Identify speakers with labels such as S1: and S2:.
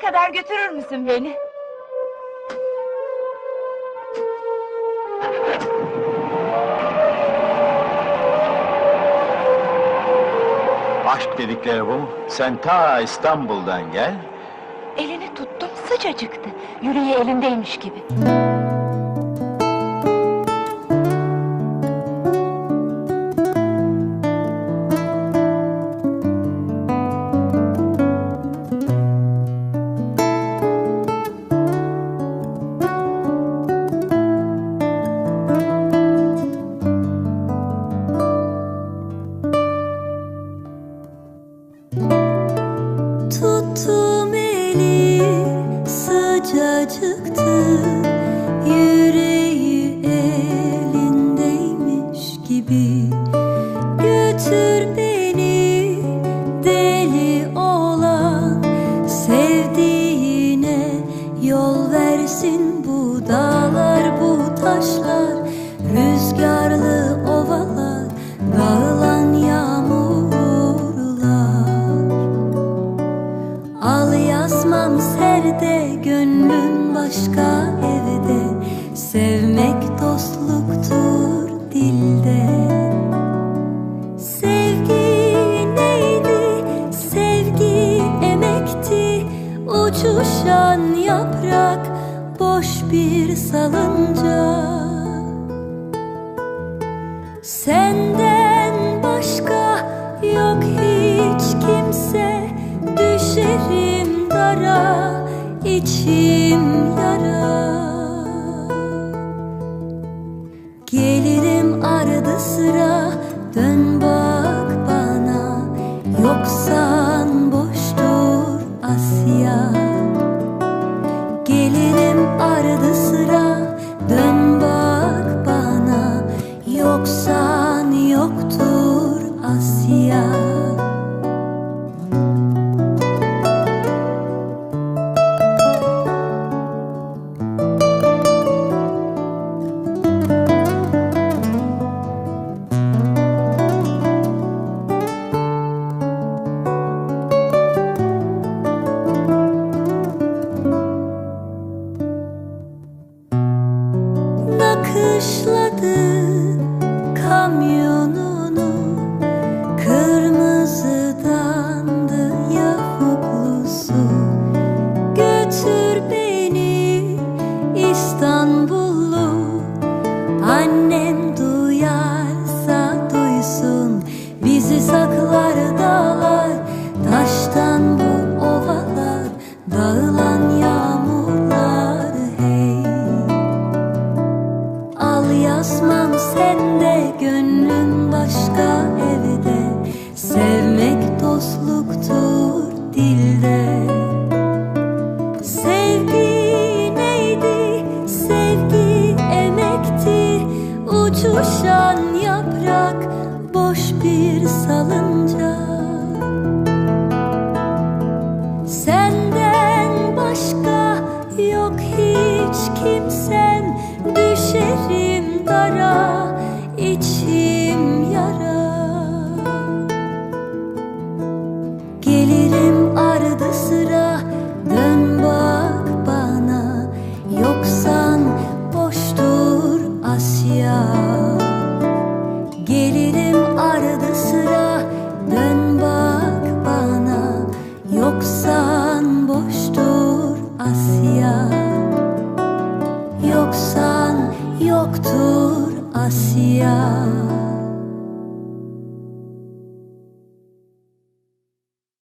S1: kadar götürür müsün beni?
S2: Aşk dedikleri bu. Sen ta İstanbul'dan gel.
S1: Elini tuttum sıcacıktı. Yüreği elindeymiş gibi.
S3: Sıcacıktı Yüreği elindeymiş gibi. Götür beni deli olan Sevdiğine. Yol versin bu dağlar bu taşlar. Rüzgarlı başka evde Sevmek dostluktur dilde. Sevgi neydi? Sevgi emekti. Uçuşan yaprak boş bir salınca. Senden başka yok hiç kimse. Düşerim içim yara. Gelirim arada sıra dön from you. Bir salınca yoktur Asya